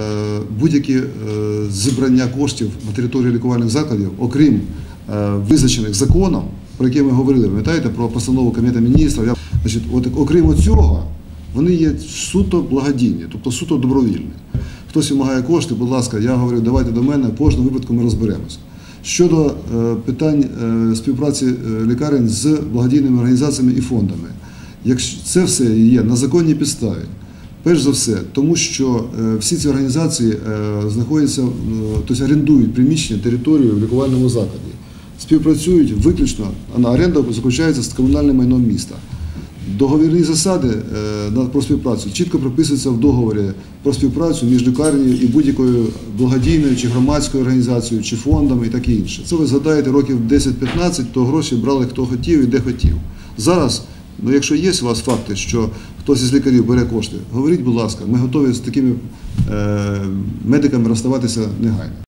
Е, Будь-які е, зібрання коштів на території лікувальних закладів, окрім е, визначених законом, про які ми говорили, пам'ятаєте, про постанову Кабінету міністрів, значить, окрім цього, вони є суто благодійні, тобто суто добровільні. Хтось вимагає кошти, будь ласка, я говорю, давайте до мене, в кожному випадку ми розберемося. Щодо питань співпраці лікарень з благодійними організаціями і фондами, якщо це все є на законній підставі, перш за все, тому що е, всі ці організації е, знаходяться, тобто орендують приміщення, територію в лікувальному закладі, співпрацюють виключно, а оренда заключається з комунальним майном міста. Договірні засади е, про співпрацю чітко прописуються в договорі про співпрацю між лікарнею і будь-якою благодійною чи громадською організацією, чи фондом і таке інше. Це ви згадаєте років 10-15, то гроші брали хто хотів і де хотів. Зараз, ну якщо є у вас факти, що хтось із лікарів бере кошти, говоріть, будь ласка, ми готові з такими е, медиками розставатися негайно.